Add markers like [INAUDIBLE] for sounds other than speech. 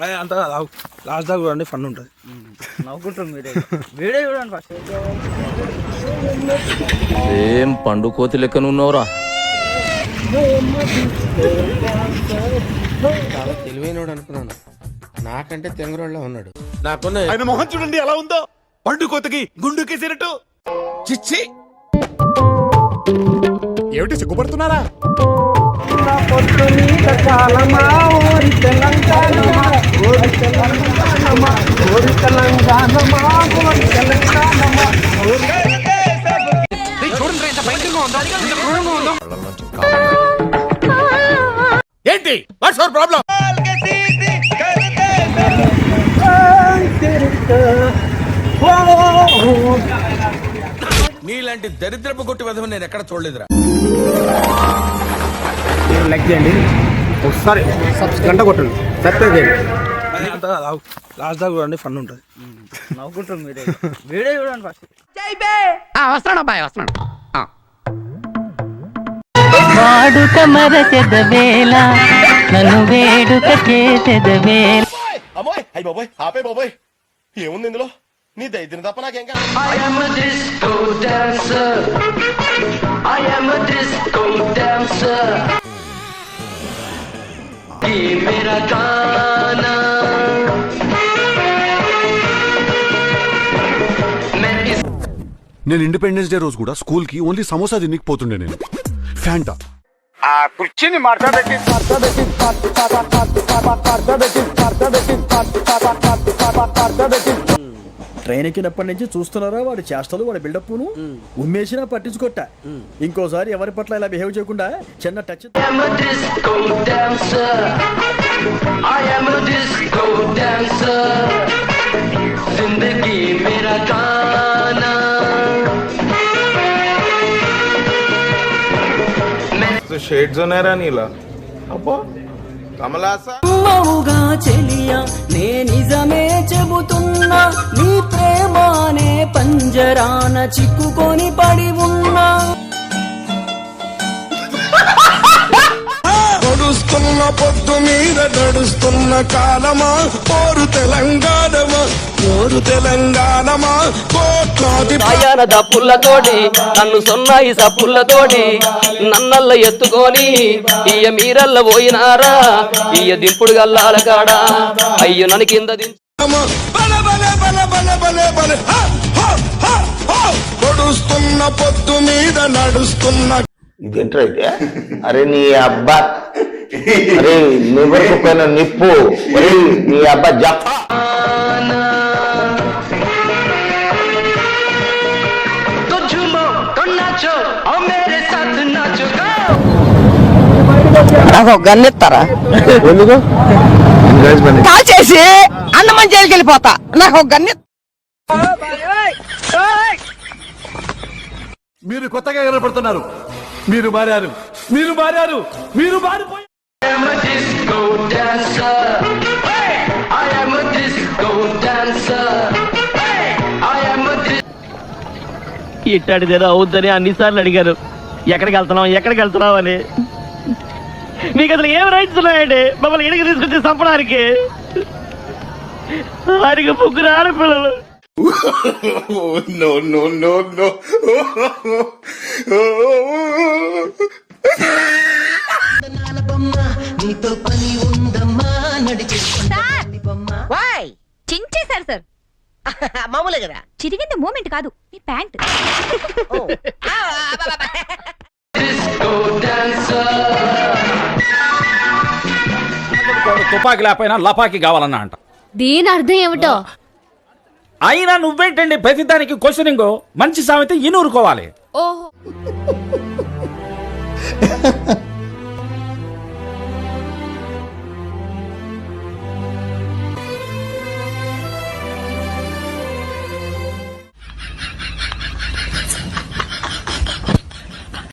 అంత. లాస్ట్ దాకా చూడండి ఫన్ ఉంటుంది. నవ్వుకుంటారు మీరే. వీడియో చూడండి ఫస్ట్ ఏం పండు కోతి లెక్కన ఉన్నావురా? చాలా తెలివైనడు అనుకున్నాను. నాకంటే తెంగరోళ్ళ ఉన్నాడు. ఆయన మొహం చూడండి ఎలా ఉందో. పండు కోతకి గుండు కేసినట్టు చిచ్చి. ఏమిటి సిగ్గుపడుతున్నారా? ఏంటి? వాట్స్ అవర్ ప్రాబ్లం నీలాంటి దరిద్రపు కొట్టి విధం నేను ఎక్కడ చూడలేదురా. లైక్ చేయండి. ఒకసారి గంట కొట్టండి. సబ్స్క్రైబ్ చేయండి. లాస్ట్ దాకా చూడండి ఫన్ ఉంటుంది. నవ్వుకుంటారు మీరే. వీడియో చూడండి ఫస్ట్ వాడుక మరచెదవేళ నన్ను వేడుక చేసెదవేళ అమ్మోయ్ అయ్యి బాబోయ్ ఆపే బాబోయ్. ఏముంది ఇందులో? నీ దైత్యం తప్ప నాకేం కాదు. నేను ఇండిపెండెన్స్ డే రోజు కూడా స్కూల్కి ఓన్లీ సమోసా తినికి పోతుండే నేను. ఫ్యాంటా ట్రైన్ ఎక్కినప్పటి నుంచి చూస్తున్నారా వాడి చేష్టలు వాడి బిల్డప్ను ఉమ్మేసినా పట్టించుకోట ఇంకోసారి ఎవరి పట్ల ఇలా బిహేవ్ చేయకుండా చిన్న టచ్ షేడ్స్ ఉన్నారా నీలా అబ్బో కమలాసా మౌగా చెలియా నే నిజమే చెబుతున్నా నీ ప్రేమానే పంజరాన చిక్కుకొని పడి ఉన్నా నడుస్తున్న పొద్దు మీద నడుస్తున్న కాలమా? పోరు తెలంగాణమా? పోరు తెలంగాణమా? కోట్లాది సాయాన దప్పులతోటి నన్ను సొన్నాయి సప్పులతోటి నన్నల్ల ఎత్తుకొని ఇయ్య మీరల్ల పోయినారా? ఇయ్య దింపుడు గల్లాల కాడా అయ్యో నన్ను కింద దించు. బల బల బల బల బల బల. హ, హ, హ, హ. నడుస్తున్న పొద్దు మీద నడుస్తున్న ఇదేంట్రా అయితే అరే నీ అబ్బా. అరే పైన నిప్పు. అరే నీ అబ్బా జఫా. నాకు గన్నెత్తారా కాల్ చేసి అన్నమని జైలుకి వెళ్ళిపోతా. నాకు ఒక గన్నె మీరు కొత్తగా కనపడుతున్నారు మీరు మారారు. మీరు మారారు. మీరు ఇట్టాడిదేదో అవుద్దని అన్నిసార్లు అడిగారు. ఎక్కడికి వెళ్తున్నాం ఎక్కడికి వెళ్తున్నాం అని. మీకు అసలు ఏం రైట్స్ ఉన్నాయండి? మమ్మల్ని ఇడికి తీసుకొచ్చి చంపడానికి. వారికి ముగ్గురు ఆడపిల్లలు. నో నో నో నో చించేశారు [LAUGHS] మామూలే కదా. చిరిగింది మూమెంట్ కాదు మీ ప్యాంట్. [LAUGHS] తుపాకి లేకపోయినా లపాకి కావాలన్నా అంట. దీని అర్థం ఏమిటో? అయినా నువ్వేంటండి ప్రతిదానికి క్వశ్చనింగ్ మంచి సామెత ఇనూరుకోవాలి. ఓహో. [LAUGHS]